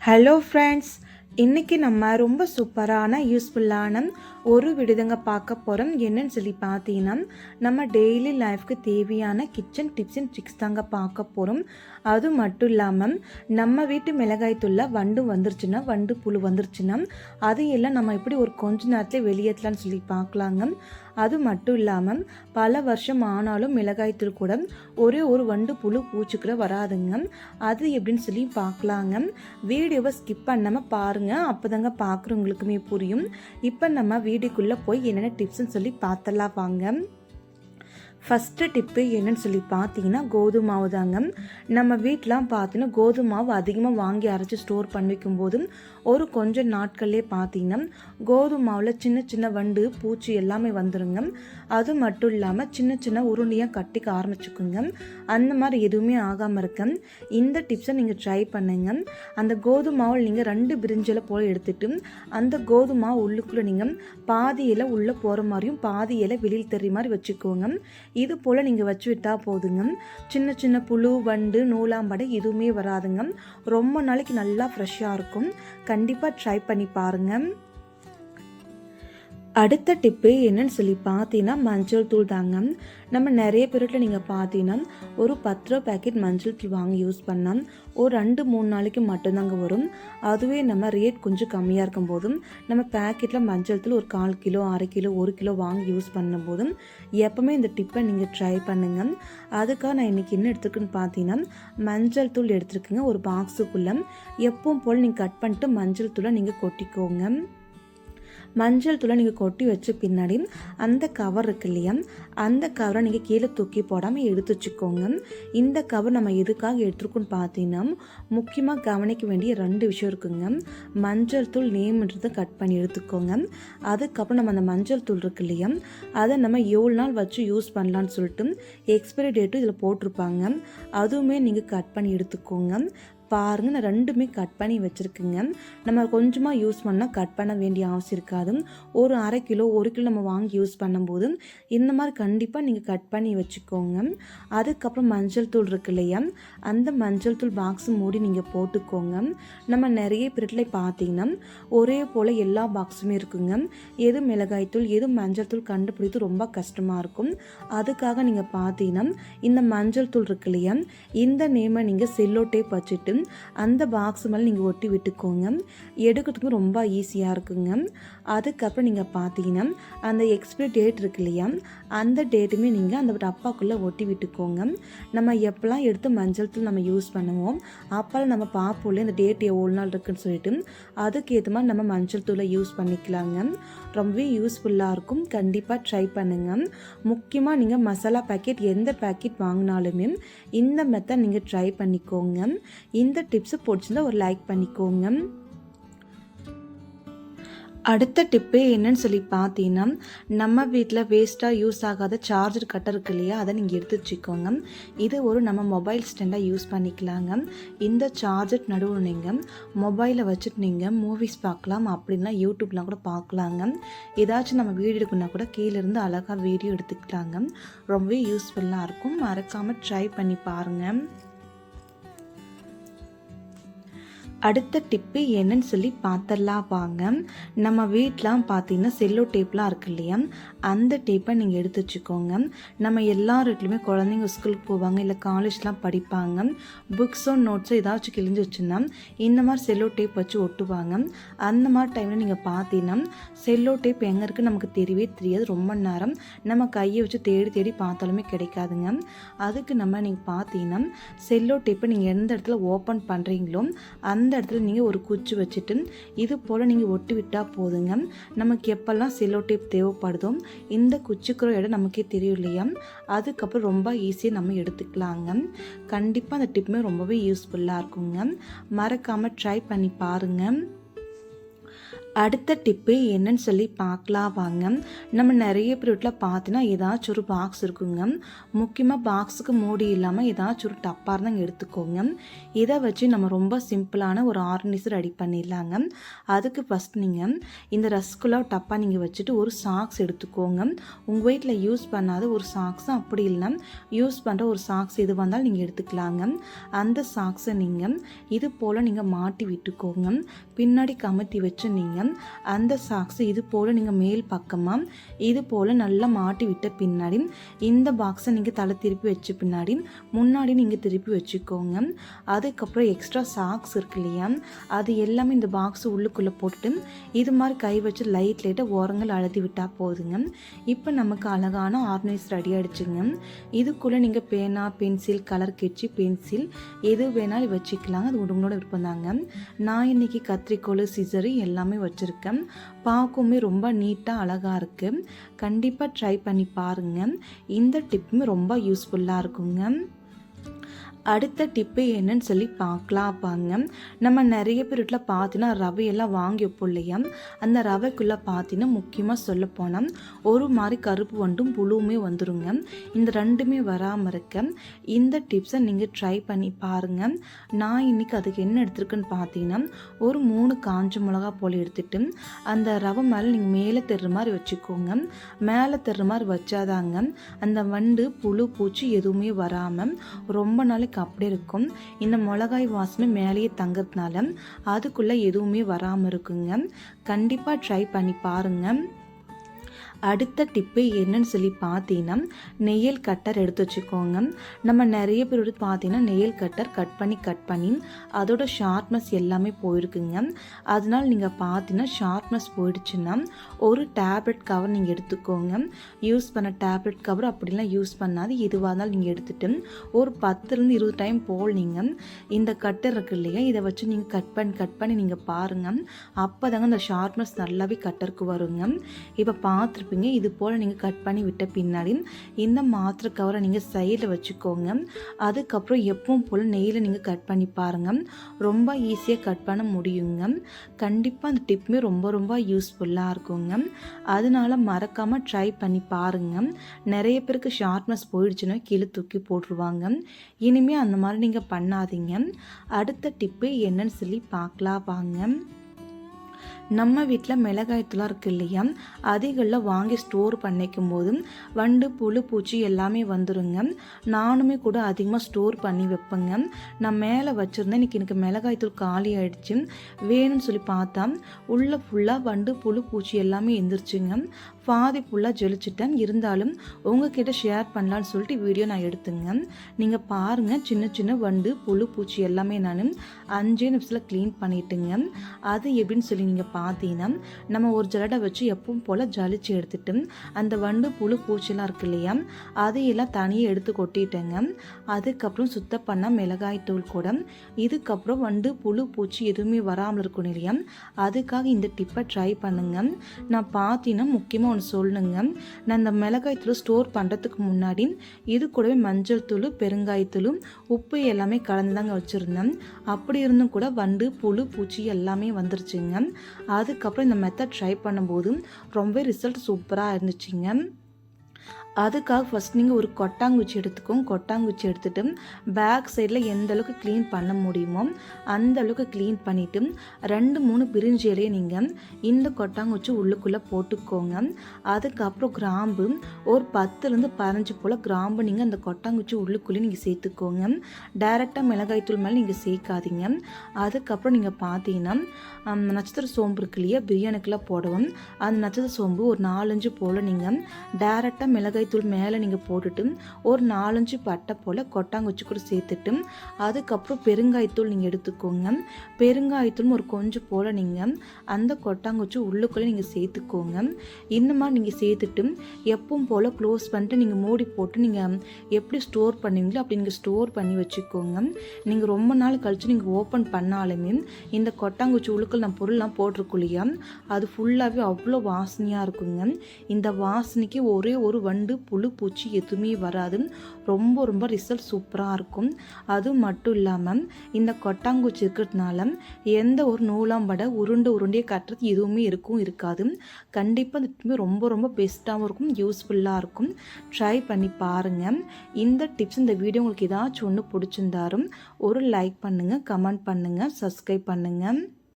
Hello friends இன்றைக்கி நம்ம ரொம்ப சூப்பரான யூஸ்ஃபுல்லான ஒரு விடுதங்க பார்க்க போகிறோம் என்னன்னு சொல்லி பார்த்தீங்கன்னா நம்ம டெய்லி லைஃப்க்கு தேவையான கிச்சன் டிப்ஸ் அண்ட் ட்ரிக்ஸ் தாங்க பார்க்க போகிறோம் அது மட்டும் இல்லாமல் நம்ம வீட்டு மிளகாய்த்துள்ள வண்டு வந்துருச்சுன்னா வண்டு புழு வந்துருச்சுன்னா அதையெல்லாம் நம்ம எப்படி ஒரு கொஞ்ச நேரத்தில் வெளியேற்றலாம்னு சொல்லி பார்க்கலாங்க. அது மட்டும் இல்லாமல் பல வருஷம் ஆனாலும் மிளகாய்த்தூள் கூட ஒரே ஒரு வண்டு புழு பூச்சிக்கிற வராதுங்க. அது எப்படின்னு சொல்லி பார்க்கலாங்க. வீடியோவை ஸ்கிப் பண்ணாமல் பாருங்கள் அப்போதாங்க பார்க்குறவங்களுக்குமே புரியும். இப்போ நம்ம வீடியோக்குள்ளே போய் என்னென்ன டிப்ஸ்னு சொல்லி பார்த்தலாம் வாங்க. ஃபஸ்ட்டு டிப்பு என்னன்னு சொல்லி பார்த்தீங்கன்னா கோதுமை மாவு தாங்க. நம்ம வீட்டிலாம் பார்த்தீங்கன்னா கோதுமை மாவு அதிகமாக வாங்கி அரைச்சி ஸ்டோர் பண்ணி வைக்கும்போது ஒரு கொஞ்ச நாட்கள்லேயே பார்த்தீங்கன்னா கோதுமாவில் சின்ன சின்ன வண்டு பூச்சி எல்லாமே வந்துருங்க. அது மட்டும் இல்லாமல் சின்ன சின்ன உருண்டையாக கட்டிக்க ஆரம்பிச்சுக்குங்க. அந்த மாதிரி எதுவுமே ஆகாமல் இருக்க. இந்த டிப்ஸை நீங்கள் ட்ரை பண்ணுங்க. அந்த கோதுமாவில் நீங்கள் ரெண்டு பிரிஞ்சலை போல் எடுத்துட்டு அந்த கோதுமா உள்ளுக்குள்ளே நீங்கள் பாதி இலை உள்ளே போகிற மாதிரியும் பாதி இலை வெளியில் தெரிய மாதிரி வச்சுக்கோங்க. இது போல் நீங்கள் வச்சு விட்டால் போதுங்க. சின்ன சின்ன புழு வண்டு நூலாம்படை எதுவுமே வராதுங்க. ரொம்ப நாளைக்கு நல்லா ஃப்ரெஷ்ஷாக இருக்கும். கண்டிப்பாக ட்ரை பண்ணி பாருங்கள் அடுத்த டிப்பு என்னன்னு சொல்லி பார்த்தீங்கன்னா மஞ்சள் தூள் தாங்க. நம்ம நிறைய பேர்கிட்ட நீங்கள் பார்த்தீங்கன்னா ஒரு பத்து ரூபா பேக்கெட் மஞ்சள் தூள் வாங்கி யூஸ் பண்ணால் ஒரு ரெண்டு மூணு நாளைக்கு மட்டும்தாங்க வரும். அதுவே நம்ம ரேட் கொஞ்சம் கம்மியாக இருக்கும் போதும் நம்ம பேக்கெட்டில் மஞ்சள் தூள் ஒரு கால் கிலோ அரை கிலோ ஒரு கிலோ வாங்கி யூஸ் பண்ணும் போதும் எப்பவுமே இந்த டிப்பை நீங்கள் ட்ரை பண்ணுங்க. அதுக்காக நான் இன்றைக்கி என்ன எடுத்துருக்குன்னு பார்த்தீங்கன்னா மஞ்சள் தூள் எடுத்துருக்குங்க. ஒரு பாக்ஸுக்குள்ளே எப்பவும் போல் நீங்கள் கட் பண்ணிட்டு மஞ்சள் தூளை நீங்கள் கொட்டிக்கோங்க. மஞ்சள் தூளை நீங்கள் கொட்டி வச்ச பின்னாடி அந்த கவர் இருக்கு இல்லையா? அந்த கவரை நீங்கள் கீழே தூக்கி போடாமல் எடுத்து வச்சுக்கோங்க. இந்த கவர் நம்ம எதுக்காக எடுத்துருக்கோன்னு பார்த்தீங்கன்னா முக்கியமாக கவனிக்க வேண்டிய ரெண்டு விஷயம் இருக்குங்க. மஞ்சள் தூள் நேம்ன்றதை கட் பண்ணி எடுத்துக்கோங்க. அதுக்கப்புறம் நம்ம அந்த மஞ்சள் தூள் இருக்கு இல்லையா? அதை நம்ம எவ்வளோ நாள் வச்சு யூஸ் பண்ணலான்னு சொல்லிட்டு எக்ஸ்பைரி டேட்டும் இதில் போட்டிருப்பாங்க. அதுவுமே நீங்கள் கட் பண்ணி எடுத்துக்கோங்க. பாருங்கள் நான் ரெண்டுமே கட் பண்ணி வச்சுருக்குங்க. நம்ம கொஞ்சமாக யூஸ் பண்ணால் கட் பண்ண வேண்டிய அவசியம் இருக்காது. ஒரு அரை கிலோ ஒரு கிலோ நம்ம வாங்கி யூஸ் பண்ணும்போது இந்த மாதிரி கண்டிப்பாக நீங்கள் கட் பண்ணி வச்சுக்கோங்க. அதுக்கப்புறம் மஞ்சள் தூள் இருக்கு இல்லையா? அந்த மஞ்சள் தூள் பாக்ஸ் மூடி நீங்கள் போட்டுக்கோங்க. நம்ம நிறைய பிரிட்டில் பார்த்தீங்கன்னா ஒரே போல் எல்லா பாக்ஸுமே இருக்குங்க. எது மிளகாய் தூள் எது மஞ்சள் தூள் கண்டுபிடித்து ரொம்ப கஷ்டமாக இருக்கும். அதுக்காக நீங்கள் பார்த்தீங்கன்னா இந்த மஞ்சள் தூள் இருக்கு இல்லையா? இந்த நேமை நீங்கள் செல்லோ டேப் வச்சுட்டு அந்த பாக்ஸ் மேலே நீங்கள் ஒட்டி விட்டுக்கோங்க. எடுக்கிறதுக்கும் ரொம்ப ஈஸியாக இருக்குங்க. அதுக்கப்புறம் நீங்கள் பார்த்தீங்கன்னா அந்த எக்ஸ்பிரி டேட் இருக்கு இல்லையா? அந்த டேட்டுமே நீங்கள் அந்த டப்பாக்குள்ளே ஒட்டி விட்டுக்கோங்க. நம்ம எப்போல்லாம் எடுத்து மஞ்சள் தூள் நம்ம யூஸ் பண்ணுவோம் அப்போல்லாம் நம்ம பார்ப்போம்ல இந்த டேட் எவ்வளோ நாள் இருக்குன்னு சொல்லிட்டு அதுக்கேற்ற மாதிரி நம்ம மஞ்சள் தூளை யூஸ் பண்ணிக்கலாங்க. ரொம்பவே யூஸ்ஃபுல்லாக இருக்கும். கண்டிப்பாக ட்ரை பண்ணுங்கள் முக்கியமாக நீங்கள் மசாலா பேக்கெட் எந்த பேக்கெட் வாங்கினாலுமே இந்த மெத்தட் நீங்கள் ட்ரை பண்ணிக்கோங்க. இந்த இந்த டிப்ஸு பிடிச்சிருந்தா ஒரு லைக் பண்ணிக்கோங்க. அடுத்த டிப்பு என்னன்னு சொல்லி பார்த்தீங்கன்னா நம்ம வீட்டில் வேஸ்ட்டாக யூஸ் ஆகாத சார்ஜர் கட்டர் இருக்கு இல்லையா அதை நீங்கள் எடுத்து வச்சுக்கோங்க. இது ஒரு நம்ம மொபைல் ஸ்டாண்டாக யூஸ் பண்ணிக்கலாங்க. இந்த சார்ஜர் நடுவில் நீங்கள் மொபைலை வச்சுட்டு நீங்கள் மூவிஸ் பார்க்கலாம் அப்படின்னா யூடியூப்லாம் கூட பார்க்கலாங்க. ஏதாச்சும் நம்ம வீடியோ எடுக்கணும்னா கூட கீழேருந்து அழகாக வீடியோ எடுத்துக்கலாங்க ரொம்பவே யூஸ்ஃபுல்லாக இருக்கும். மறக்காமல் ட்ரை பண்ணி பாருங்கள் அடுத்த டிப்பு என்னன்னு சொல்லி பார்த்துடலாம் வாங்க. நம்ம வீட்டிலாம் பார்த்தீங்கன்னா செல்லோ டேப்லாம் இருக்கு இல்லையா? அந்த டேப்பை நீங்கள் எடுத்து வச்சுக்கோங்க. நம்ம எல்லா வீட்லையுமே குழந்தைங்க ஸ்கூலுக்கு போவாங்க இல்லை காலேஜ்லாம் படிப்பாங்க. புக்ஸோ நோட்ஸோ ஏதாச்சும் கிழிஞ்சு வச்சுன்னா இந்த மாதிரி செல்லோ டேப் வச்சு ஒட்டுவாங்க. அந்த மாதிரி டைமில் நீங்கள் பார்த்தீங்கன்னா செல்லோ டேப் எங்கே இருக்குது நமக்கு தெரியவே தெரியாது. ரொம்ப நேரம் நம்ம கையை வச்சு தேடி தேடி பார்த்தாலுமே கிடைக்காதுங்க. அதுக்கு நம்ம நீங்கள் பார்த்தீங்கன்னா செல்லோ டேப்பை நீங்கள் எந்த இடத்துல ஓப்பன் பண்ணுறீங்களோ அந்த அந்த இடத்துல நீங்கள் ஒரு குச்சி வச்சுட்டு இது போல் நீங்கள் ஒட்டி விட்டால் போதுங்க. நமக்கு எப்போல்லாம் செல்லோ டேப் தேவைப்படுதோ இந்த குச்சிக்கிற இடம் நமக்கே தெரியும் இல்லையா? அதுக்கப்புறம் ரொம்ப ஈஸியாக நம்ம எடுத்துக்கலாங்க. கண்டிப்பாக அந்த டிப்புமே ரொம்பவே யூஸ்ஃபுல்லாக இருக்குங்க. மறக்காமல் ட்ரை பண்ணி பாருங்கள் அடுத்த டிப்பு என்னன்னு சொல்லி பார்க்கலாம் வாங்க. நம்ம நிறைய பேர் வீட்டில் பார்த்தீங்கன்னா ஏதாச்சும் ஒரு பாக்ஸ் இருக்குங்க. முக்கியமாக பாக்ஸுக்கு மூடி இல்லாமல் ஏதாச்சும் ஒரு டப்பாக இருந்தாங்க எடுத்துக்கோங்க. இதை வச்சு நம்ம ரொம்ப சிம்பிளான ஒரு ஆர்கனைசர் ரெடி பண்ணிடலாங்க. அதுக்கு ஃபஸ்ட் நீங்கள் இந்த ரஸ்குலா டப்பா நீங்கள் வச்சுட்டு ஒரு சாக்ஸ் எடுத்துக்கோங்க. உங்கள் வீட்டில் யூஸ் பண்ணாத ஒரு சாக்ஸ் அப்படி இல்லை. யூஸ் பண்ணுற ஒரு சாக்ஸ் எது வந்தாலும் நீங்கள் எடுத்துக்கலாங்க. அந்த சாக்ஸை நீங்கள் இது போல் நீங்கள் மாட்டி விட்டுக்கோங்க. பின்னாடி கமத்தி வச்சு நீங்கள் அந்த சாக்ஸை இது போல் நீங்கள் மேல் பக்கமாக இது போல் நல்லா மாட்டி விட்ட பின்னாடி இந்த பாக்ஸை நீங்கள் தலை திருப்பி வச்ச பின்னாடி முன்னாடி நீங்கள் திருப்பி வச்சுக்கோங்க. அதுக்கப்புறம் எக்ஸ்ட்ரா சாக்ஸ் இருக்கு இல்லையா அது எல்லாமே இந்த பாக்ஸ் உள்ளுக்குள்ளே போட்டுட்டு இது மாதிரி கை வச்சு லைட் லைட்டாக ஓரங்கள் அழுத்தி விட்டால் போதுங்க. இப்போ நமக்கு அழகான ஆர்கனைஸ் ரெடி ஆகிடுச்சுங்க இதுக்குள்ளே நீங்கள் பேனா பென்சில் கலர் கெச்சி பென்சில் எது வேணாலும் வச்சுக்கலாங்க. அது உங்களோட விருப்பம் தாங்க. நான் இன்னைக்கு கத்திரிக்கோல் சிசரு எல்லாமே வச்சுருக்கேன். பார்க்குமே ரொம்ப நீட்டாக அழகாக இருக்குது கண்டிப்பாக ட்ரை பண்ணி பாருங்கள் இந்த டிப்புமே ரொம்ப யூஸ்ஃபுல்லாக இருக்குங்க. அடுத்த டிப்பு என்னன்னு சொல்லி பார்க்கலாம். பாங்க நம்ம நிறைய பேர் வீட்டில் பார்த்தீங்கன்னா ரவையெல்லாம் வாங்கி வைப்போம் இல்லையா அந்த ரவைக்குள்ளே பார்த்தீங்கன்னா முக்கியமாக சொல்ல போனால் ஒரு மாதிரி கருப்பு வண்டும் புழுவுமே வந்துருங்க. இந்த ரெண்டுமே வராமல் இருக்க இந்த டிப்ஸை நீங்கள் ட்ரை பண்ணி பாருங்கள் நான் இன்னைக்கு அதுக்கு என்ன எடுத்திருக்குன்னு பார்த்தீங்கன்னா ஒரு மூணு காஞ்ச மிளகா போல் எடுத்துட்டு அந்த ரவை மேலே நீங்கள் மேலே தெரு மாதிரி வச்சுக்கோங்க. மேலே தெரு மாதிரி வச்சாதாங்க அந்த வண்டு புழு பூச்சி எதுவுமே வராமல் ரொம்ப நாளைக்கு அப்படி இருக்கும். இந்த மிளகாய் வாசனை மேலேயே தங்கறதுனால அதுக்குள்ளே எதுவுமே வராமல் இருக்குங்க. கண்டிப்பாக ட்ரை பண்ணி பாருங்கள் அடுத்த டிப்பு என்னன்னு சொல்லி பார்த்தீங்கன்னா நெய்யல் கட்டர் எடுத்து வச்சுக்கோங்க. நம்ம நிறைய பேர் வந்து பார்த்தீங்கன்னா நெய்யல் கட்டர் கட் பண்ணி கட் பண்ணி அதோட ஷார்ப்னஸ் எல்லாமே போயிருக்குங்க. அதனால நீங்கள் பார்த்தீங்கன்னா ஷார்ப்னஸ் போயிடுச்சுன்னா ஒரு டேப்லெட் கவர் நீங்கள் எடுத்துக்கோங்க. யூஸ் பண்ண டேப்லெட் கவர் அப்படிலாம் யூஸ் பண்ணாது. எதுவாக இருந்தாலும் நீங்கள் எடுத்துகிட்டு ஒரு பத்துலேருந்து இருபது டைம் போல் நீங்கள் இந்த கட்டர் இருக்கு இல்லையா இதை வச்சு நீங்கள் கட் பண்ணி கட் பண்ணி நீங்கள் பாருங்கள் அப்போ தாங்க அந்த ஷார்ப்னஸ் நல்லாவே கட்டருக்கு வருங்க. இப்போ பார்த்துருப்பீங்க இது போல் நீங்கள் கட் பண்ணி விட்ட பின்னாடி இந்த மாத்திரை கவரை நீங்கள் சைடில் வச்சுக்கோங்க. அதுக்கப்புறம் எப்பவும் போல் நெய்யில் நீங்கள் கட் பண்ணி பாருங்கள் ரொம்ப ஈஸியாக கட் பண்ண முடியுங்க. கண்டிப்பாக அந்த டிப்புமே ரொம்ப ரொம்ப யூஸ்ஃபுல்லாக இருக்குங்க. அதனால மறக்காமல் ட்ரை பண்ணி பாருங்கள் நிறைய பேருக்கு ஷார்ப்னஸ் போயிடுச்சுன்னா கீழே தூக்கி போட்டுருவாங்க. இனிமேல் அந்த மாதிரி நீங்கள் பண்ணாதீங்க. அடுத்த டிப்பு என்னன்னு சொல்லி பார்க்கலாம். வாங்க. நம்ம வீட்டில் மிளகாய்த்தூளாக இருக்குது இல்லையா? அதுகளில் வாங்கி ஸ்டோர் பண்ணிக்கும் போதும் வண்டு புழு பூச்சி எல்லாமே வந்துருங்க. நானுமே கூட அதிகமாக ஸ்டோர் பண்ணி வைப்பேங்க. நான் மேலே வச்சுருந்தேன். இன்றைக்கி எனக்கு மிளகாய்த்தூள் காலி ஆகிடுச்சு வேணும்னு சொல்லி பார்த்தா உள்ளே ஃபுல்லாக வண்டு புழு பூச்சி எல்லாமே எந்திரிச்சுங்க. பாதி ஃபுல்லாக ஜெலிச்சிட்டேன். இருந்தாலும் உங்ககிட்ட ஷேர் பண்ணலான்னு சொல்லிட்டு வீடியோ நான் எடுத்துங்க. நீங்கள் பாருங்கள் சின்ன சின்ன வண்டு புழு பூச்சி எல்லாமே நான் அஞ்சே நிமிஷத்தில் க்ளீன் பண்ணிட்டுங்க. அது எப்படின்னு சொல்லி நீங்கள் பார்த்தீங்கன்னா நம்ம ஒரு ஜலடை வச்சு எப்பவும் போல் ஜலிச்சு எடுத்துட்டு அந்த வண்டு புழு பூச்சிலாம் இருக்கு இல்லையா அதையெல்லாம் தனியாக எடுத்து கொட்டிட்டேங்க. அதுக்கப்புறம் சுத்தம் பண்ண மிளகாய் தூள் கூட. இதுக்கப்புறம் வண்டு புழு பூச்சி எதுவுமே வராமல் இருக்கணும் இல்லையா அதுக்காக இந்த டிப்பை ட்ரை பண்ணுங்க. நான் பார்த்தீங்கன்னா முக்கியமாக ஒன்று சொல்லணுங்க நான் இந்த மிளகாய் தூள் ஸ்டோர் பண்ணுறதுக்கு முன்னாடி இது கூடவே மஞ்சள் தூள் பெருங்காயத்தூளும் உப்பு எல்லாமே கலந்து தாங்க வச்சுருந்தேன். அப்படி இருந்தும் கூட வண்டு புழு பூச்சி எல்லாமே வந்துருச்சுங்க. அதுக்கப்புறம் இந்த மெத்தட் ட்ரை பண்ணும்போது ரொம்ப ரிசல்ட் சூப்பராக இருந்துச்சுங்க. அதுக்காக ஃபஸ்ட் நீங்கள் ஒரு கொட்டாங்குச்சி எடுத்துக்கோங்க. கொட்டாங்குச்சி எடுத்துட்டு பேக் சைடில் எந்த அளவுக்கு க்ளீன் பண்ண முடியுமோ அந்த அளவுக்கு க்ளீன் பண்ணிவிட்டு ரெண்டு மூணு பிரிஞ்சு இலையை நீங்கள் இந்த கொட்டாங்குச்சி உள்ளுக்குள்ளே போட்டுக்கோங்க. அதுக்கப்புறம் கிராம்பு ஒரு பத்துலேருந்து பதினஞ்சு போல் கிராம்பு நீங்கள் அந்த கொட்டாங்குச்சி உள்ளுக்குள்ளே நீங்கள் சேர்த்துக்கோங்க. டைரெக்டாக மிளகாய்த்தூள் மேலே நீங்கள் சேர்க்காதீங்க. அதுக்கப்புறம் நீங்கள் பார்த்தீங்கன்னா நட்சத்திர சோம்பு இருக்கு இல்லையா பிரியாணிக்கெல்லாம் போடவும். அந்த நட்சத்திர சோம்பு ஒரு நாலஞ்சு போல் நீங்கள் டைரெக்டாக மிளகாய்த்தூள் மேலே நீங்கள் போட்டுட்டு ஒரு நாலஞ்சு பட்டை போல் கொட்டாங்குச்சி கூட சேர்த்துட்டு அதுக்கப்புறம் பெருங்காயத்தூள் நீங்கள் எடுத்துக்கோங்க. பெருங்காயத்தூள் ஒரு கொஞ்சம் போல் நீங்கள் அந்த கொட்டாங்குச்சி உள்ளுக்குள்ளே நீங்கள் சேர்த்துக்கோங்க. இந்த மாதிரி நீங்கள் சேர்த்துட்டு எப்பவும் போல் க்ளோஸ் பண்ணிட்டு நீங்கள் மூடி போட்டு நீங்கள் எப்படி ஸ்டோர் பண்ணுவீங்களோ அப்படி நீங்கள் ஸ்டோர் பண்ணி வச்சுக்கோங்க. நீங்கள் ரொம்ப நாள் கழித்து நீங்கள் ஓப்பன் பண்ணாலுமே இந்த கொட்டாங்குச்சி உள்ளுக்குள்ள நான் பொருள்லாம் போட்டிருக்கோம் இல்லையா அது ஃபுல்லாகவே அவ்வளோ வாசனையாக இருக்குங்க. இந்த வாசனைக்கு ஒரே ஒரு வண்டு வண்டு புழு பூச்சி எதுவுமே வராது. ரொம்ப ரொம்ப ரிசல்ட் சூப்பராக இருக்கும். அது மட்டும் இல்லாமல் இந்த கொட்டாங்குச்சி இருக்கிறதுனால எந்த ஒரு நூலாம்படை உருண்டை உருண்டையை கட்டுறது எதுவுமே இருக்கும் இருக்காது. கண்டிப்பாக அந்த ரொம்ப ரொம்ப பெஸ்ட்டாகவும் இருக்கும் யூஸ்ஃபுல்லாக இருக்கும். ட்ரை பண்ணி பாருங்கள் இந்த டிப்ஸ் இந்த வீடியோ உங்களுக்கு ஏதாச்சும் ஒன்று பிடிச்சிருந்தாலும் ஒரு லைக் பண்ணுங்கள் கமெண்ட் பண்ணுங்கள் சப்ஸ்கிரைப் பண்ணுங்கள்